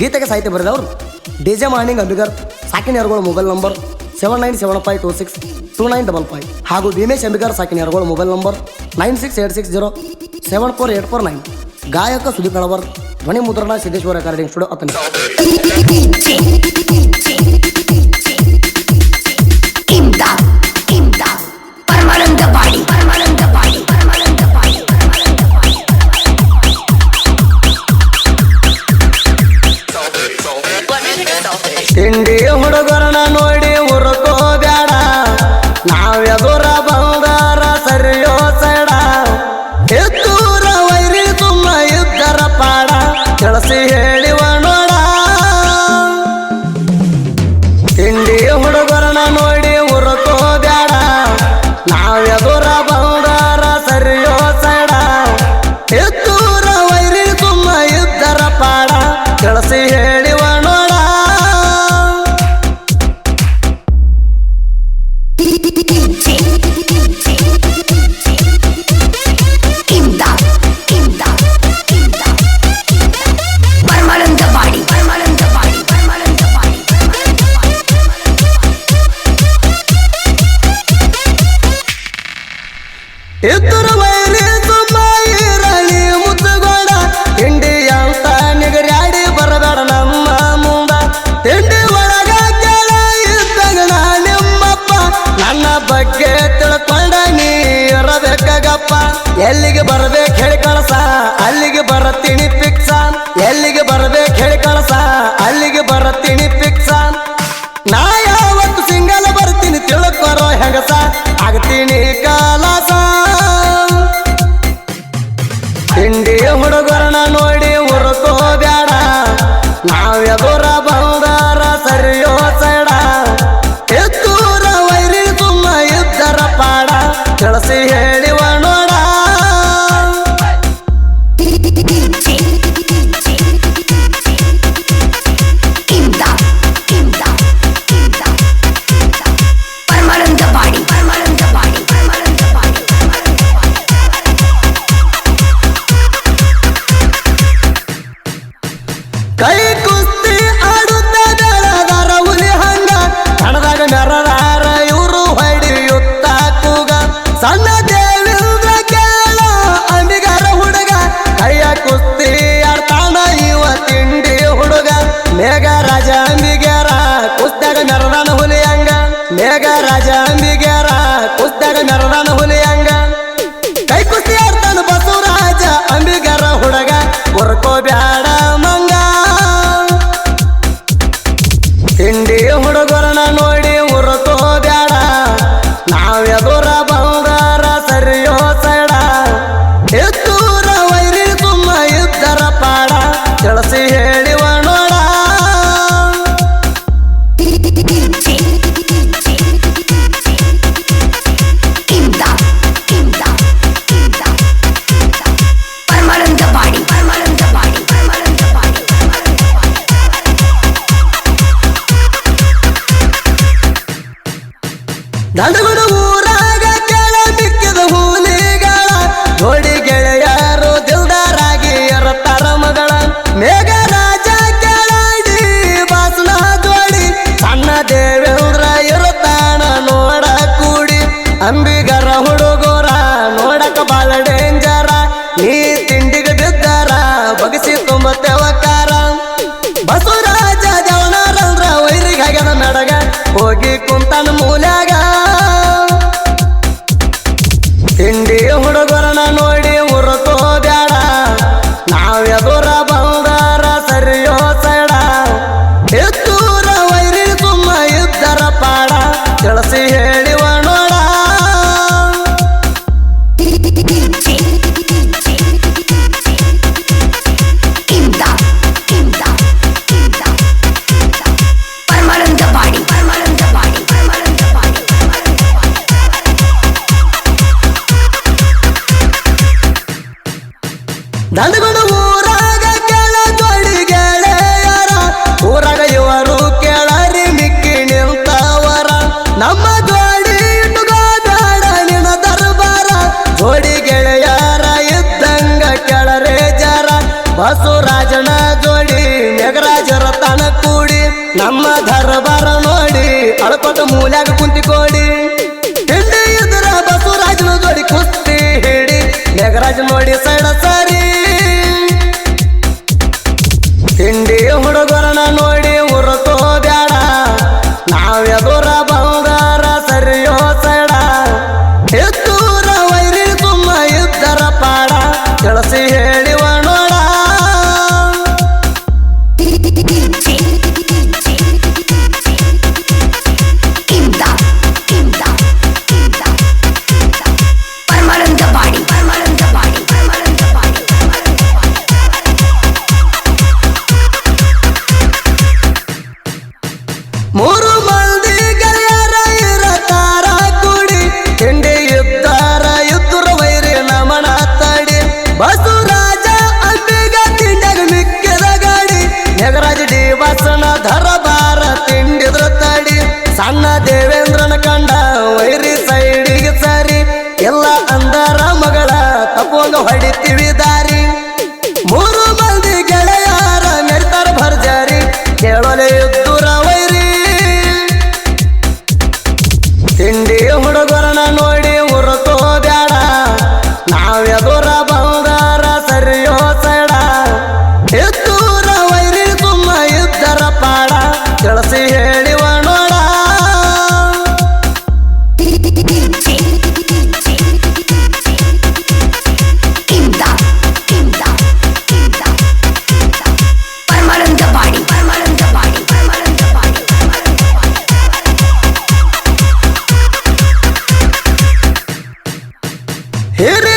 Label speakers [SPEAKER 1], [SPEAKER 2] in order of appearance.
[SPEAKER 1] ಗೀತೆಗೆ ಸಾಹಿತ್ಯ ಬರೆದವರು ಡಿ ಜೆ ಮಾರ್ನಿಂಗ್ Ambigar ಸಾಕಿನ್ಯಾರ್ಗಳ mobile number seven nine seven five two six two nine double five ಹಾಗೂ Bhimesh Ambigar ಸಾಕಿನ್ಯಾರ್ಗಳ mobile number nine six eight six zero seven four eight four nine ಗಾಯಕ ಸುದೀಪ್ ಕಳವರ್ ಧ್ವನಿ ಮುದ್ರಣ Siddeshwara recording studio Athani ತಿಂಡಿ ಹುಡುಗರನ್ನ ನೋಡಿ ಉರ್ಕೋ ಬ್ಯಾಡ ನಾವೆದುರ ಬಂದಾರ ಸರಿಯೋ ಸೈಡ ಎತ್ತೂರ ವೈರಿ ತುಂಬ ಇದ್ದರ ಪಾಡ. ಕೆಳಸಿ ಹೇಳಿವ ನೋಡ. ತಿಂಡಿ ಹುಡುಗರನ್ನ ನೋಡಿ ಉರ್ಕೋ ಬ್ಯಾಡ ನಾವೆದುರ ಬಂದಾರ ಸರಿಯೋ ಸೈಡ ಎತ್ತೂರ ವೈರಿ ತುಂಬ ಇದ್ದರ ಪಾಡ. ಕೆಳಸಿ ಎದುರು ವೈರಿ ಸುಮ್ಮ ಇರಲಿ ಮುತ್ತುಗೋಡ ತಿಂಡಿ ಅಂತ ನಿಗರ್ಯಾಡಿ ಬರಬೇಡ ನಮ್ಮ ಮುಂದ. ತಿಂಡಿ ಒಳಗ ಕೆಳ ಇದ್ದಾಗ ನಿಮ್ಮಪ್ಪ, ನನ್ನ ಬಗ್ಗೆ ತಿಳ್ಕೊಂಡ ನೀ ಇರಬೇಕಾಗಪ್ಪ. ಎಲ್ಲಿಗೆ ಬರಬೇಕು ಹೇಳಿ ಕಳಸ. ಹುಡುಗರನ್ನ ನೋಡಿ ಉರ್ಕೋ ಬ್ಯಾಡ ನಾವೆದುರ ಬಂದಾರ ಸರಿಯೋ ಸೇಡ ಎತ್ತೂರ ವೈರಿ ತುಂಬ ಇದ್ದರ ಪಾಡ. ಕೆಳಸಿ ಹೇಳಿವ ನೋಡ. ದಂಡಗುಡ ಊರಾಗ ಕೆಳ ಬಿಕ್ಕಿದ ಹೂಲಿಗಳ. ಜೋಡಿ ಗೆಳೆಯರು ದಿಲ್ದಾರಾಗಿ ಇರುತ್ತಾರ ಮಗಳ ಮೇಘ ರಾಜ ಕೆಳಡಿ ಬಾಸನ ಜೋಡಿ ಸಣ್ಣ ದೇವೇಂದ್ರ ಇರುತ್ತಾನ ನೋಡ ಕೂಡಿ. ಅಂಬಿಗರ ಹುಡುಗರ ನೋಡಕ ಬಾಳ ಡೇಂಜರ. ಈ ತಿಂಡಿಗೆ ಬಿದ್ದಾರ ಬಗಸಿ ತುಂಬತ್ತೆವಕಾರ ಬಸವರಾಜ ಜವನಾರಂದ್ರ ವೈರಿಗಾಗ್ಯದ ನಡಗ. ಹೋಗಿ ಕುಂತಾನ ಮೂಲ್ಯಾಗ ಹುಡುಗರನ್ನ ನೋಡಿ ದಂದಗುಣ ಊರಾಗ ಕೇಳೋಡಿ ಗೆಳೆಯರ ಊರಾಗ ಇವರು
[SPEAKER 2] ಕೇಳರಿ ಮಿಕ್ಕಿ ನಿಲ್ತಾವರ. ನಮ್ಮ ಜೋಡಿ ಇಟ್ಟುಗೋಬೇಡ ನಿನ್ನ
[SPEAKER 1] ದರ್ಬಾರ. ಜೋಡಿ ಗೆಳೆಯರ ಇದ್ದಂಗ ಕೆಳರೆ ಜರ. ಬಸವರಾಜನ ಜೋಡಿ ನಗರಾಜರ ತನ ಕೂಡಿ, ನಮ್ಮ ದರ್ಬಾರ ನೋಡಿ ಅಳ್ಕೊಟ್ಟು ಮೂಲ್ಯಾಗ ಕುಂತಿಕೊಡಿ. ಹಿಂಡಿ ಇದ್ರ ಬಸವರಾಜನ ಜೋಡಿ ಕುಸ್ತಿ ಹಿಡಿ ನಗರಾಜ ನೋಡಿ ಸಣ್ಣ ಸರಿ ಹುಡುಗರನ್ನ ನೋಡಿ ¡Eres!